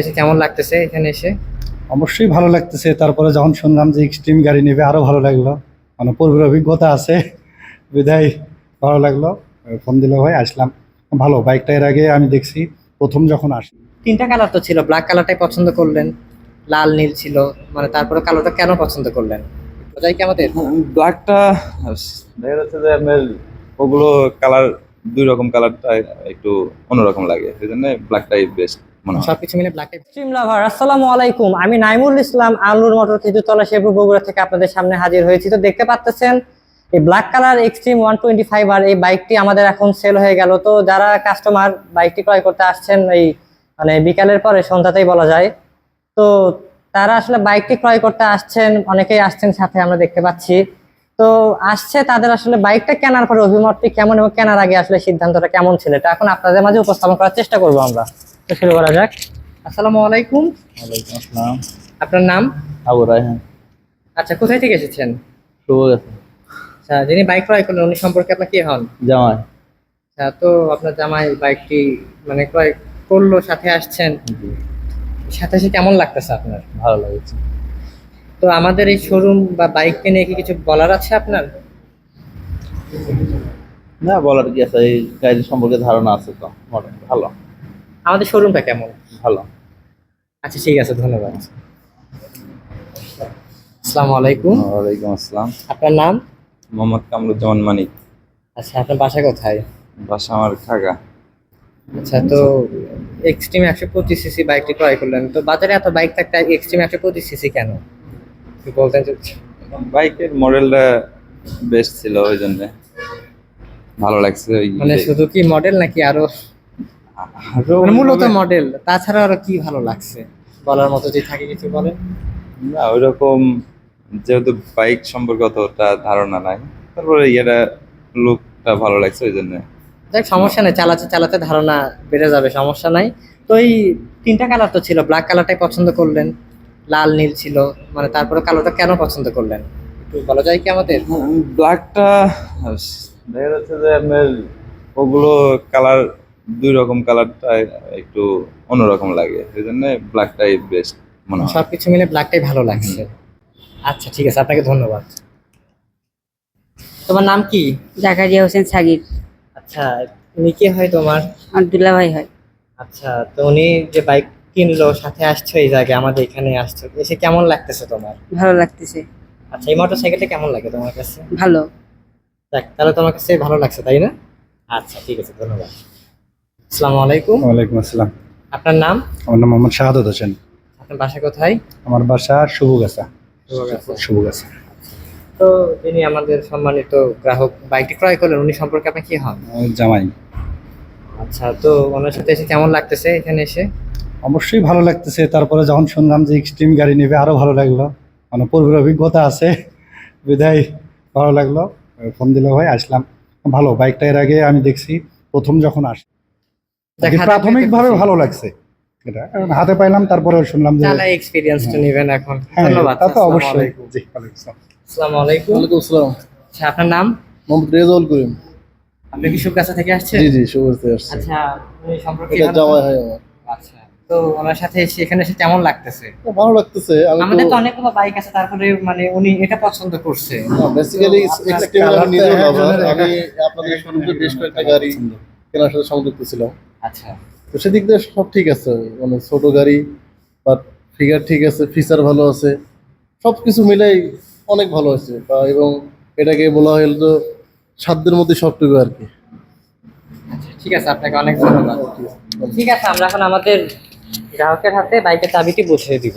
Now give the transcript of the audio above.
এসে কেমন লাগতেছে এখানে এসে? অবশ্যই ভালো লাগতেছে। তারপরে যখন শুনলাম যে এক্সট্রিম গাড়ি নেবে আরও ভালো লাগল। মানে পূর্বের অভিজ্ঞতা আছে বিদায় ভালো লাগল। ফোন দিল ভাই আসলাম। ভালো বাইকটা এর আগে আমি দেখছি প্রথম যখন আসি। তিনটা কালার তো ছিল ব্ল্যাক কালারটাই পছন্দ করলেন লাল নীল ছিল মানে তারপরে কালোটা কেন পছন্দ করলেন? বোঝাই কি আমাদের? ব্ল্যাকটা দেখা যাচ্ছে যে আপনার ওগুলো কালার দুই রকম কালারটা একটু অন্যরকম লাগে সেই জন্য ব্ল্যাকটাই বেস্ট মনে হয়। সবকিছু মিলে ব্ল্যাকটাই স্ট্রিম লাভার আসসালামু আলাইকুম। আমি নাইমুল ইসলাম আলুর মোটর খেজুরতলা শেরপুর বগুড়া থেকে আপনাদের সামনে হাজির হয়েছি। তো দেখতে পাচ্ছেন এই black colour extreme one twenty five আর এই বাইকটি আমাদের এখন সেল হয়ে গেল। তো যারা কাস্টমার বাইকটি ক্রয় করতে আসছেন এই মানে বিকালের পরে সন্ধ্যাতেই বলা যায়। তো তারা আসলে বাইকটি ক্রয় করতে আসছেন অনেকেই আসছেন সাথে আমরা দেখতে পাচ্ছি। তো আসছে তাদের আসলে বাইকটা কেনার পরে অভিমতটি কেমন এবং কেনার আগে আসলে সিদ্ধান্তটা কেমন ছিল এটা এখন আপনাদের মাঝে উপস্থাপন করার চেষ্টা করব আমরা। শুরু করা যাক। আসসালামু আলাইকুম। ওয়ালাইকুম আসসালাম। আপনার নাম? আবু রায়হান। আচ্ছা কোথায় থেকে এসেছেন? শুভ গেছে আচ্ছা যিনি বাইক ক্রয় করলেন উনি সম্পর্কে আপনার কি হন? জামাই। আচ্ছা তো আপনার জামাই বাইকটি মানে ক্রয় করল সাথে আসছেন। সাথে এসে কেমন লাগতেছে আপনার? ভালো লাগছে। তো আমাদের এই শোরুম বা বাইককে নিয়ে কি কিছু বলার আছে আপনার? না বলার কি আছে? এই গাড়ির সম্পর্কে ধারণা আছে তো ভালো। আমাদের শোরুমটা কেমন? ভালো। আচ্ছা ঠিক আছে ধন্যবাদ। আসসালামু আলাইকুম। ওয়ালাইকুম আসসালাম। আপনার নাম? মোহাম্মদ কামরুজ্জামান মানিক। আচ্ছা আপনার বাসা কোথায়? বাসা আমার খাগা আচ্ছা তো এক্সট্রিম একশো পঁচিশ সিসি বাইকটি ক্রয় করলেন। তো বাজারে এত বাইক থাকতে এক্সট্রিম একশো পঁচিশ সিসি কেন? কি বলতেন যে বাইকের মডেলটা বেস্ট ছিল ওই জন্য। ভালো লাগছে মানে শুধু কি মডেল নাকি আরও আরও মানে মূলত মডেল তাছাড়া আরও কি ভালো লাগছে? বলার মতো যদি থাকে কিছু বলেন। না ওইরকম যেহেতু বাইক সম্পর্কে অতটা ধারণা নাই তারপরে ইয়েটা লুকটা ভালো লাগছে ওই জন্য। দেখ সমস্যা নাই চালাতে চালাতে ধারণা বেড়ে যাবে সমস্যা নাই। তো এই তিনটা কালার তো ছিল ব্ল্যাক কালারটাই পছন্দ করলেন লাল নীল ছিল মানে তারপরে কালোটা কেন পছন্দ করলেন? একটু বলা যায় কি আমাদের? ব্ল্যাকটা দেখা যাচ্ছে যে আপনার ওগুলো কালার দুই রকম কালারটা একটু অন্যরকম লাগে সেই জন্য ব্ল্যাকটাই বেস্ট মনে হয়। সবকিছু মিলে ব্ল্যাকটাই ভালো লাগছে। আচ্ছা ঠিক আছে আপনাকে ধন্যবাদ। তোমার নাম কি? জাকারিয়া হোসেন সাগির আচ্ছা উনি কে হয় তোমার? আবদুল্লাহ ভাই হয়। আচ্ছা তো উনি যে বাইক কিনলো সাথে আসছো এই জায়গায় আমাদের এখানে আসছো। এসে কেমন লাগতেছে তোমার? ভালো লাগতেছে। আচ্ছা এই মোটর সাইকেলটা কেমন লাগে তোমার কাছে? ভালো। দেখ তাহলে তোমার কাছে ভালো লাগছে তাই না? আচ্ছা ঠিক আছে ধন্যবাদ। আসসালামু আলাইকুম। ওয়ালাইকুম আসসালাম। আপনার নাম? আমার নাম মোহাম্মদ শাহাদত হোসেন। আপনার বাসা কোথায়? আমার বাসা শুভগাছা। শুভগাছা। তো যিনি আমাদের সম্মানিত গ্রাহক বাইকটি ক্রয় করলেন উনি সম্পর্কে আপনি কি হন? জামাই। আচ্ছা তো ওনার সাথে এসে কেমন লাগতেছে এখানে এসে? অবশ্যই ভালো লাগতেছে। তারপরে যখন শুনলাম যে এক্সট্রিম গাড়ি নেবে আরও ভালো লাগল। মানে পূর্বের অভিজ্ঞতা আছে। বিদায় ভালো লাগল। ফোন দিল ভাই আসলাম। ভালো বাইকটা এর আগে আমি দেখছি। প্রথম যখন আসি প্রাথমিকভাবে ভালো লাগছে এটা। হাতে পাইলাম তারপরে শুনলাম যে এক্সপিরিয়েন্সটা নেবেন এখন। হ্যাঁ ধন্যবাদ তা তো অবশ্যই। জি আসসালামু। আলাইকুম। ওয়ালাইকুম আসসালাম। আচ্ছা আপনার নাম? মোহাম্মদ রেজাউল করিম। আপনি কি সুকাছা থেকে আসছেন? জি জি শুভেচ্ছা আসছে। আচ্ছা উনি সম্পর্কে এটা হয় আমার। আচ্ছা তো ওনার সাথে এসে এখানে এসে কেমন লাগতেছে? ভালো লাগতেছে। আমাদের তো অনেকগুলো বাইক আছে তারপরে মানে উনি এটা পছন্দ করছে। বেসিক্যালি এক্সট্রিম আমি হ্যাঁ। জনের আমি আপনাদের শোরুমে বেশ কয়েকটা গাড়ি কেনার সাথে সংযুক্ত ছিলাম। আচ্ছা। তো সেদিক দিয়ে সব ঠিক আছে মানে ছোট গাড়ি বা ফিগার ঠিক আছে ফিচার ভালো আছে সব কিছু মিলাই অনেক ভালো আছে বা এবং এটাকে বলা হয় তো সাধ্যের মধ্যে সবটুকু আর কি। আচ্ছা ঠিক আছে আপনাকে অনেক ধন্যবাদ। ঠিক আছে আমরা এখন আমাদের গ্রাহকের হাতে বাইকের চাবিটি বুঝিয়ে দিব।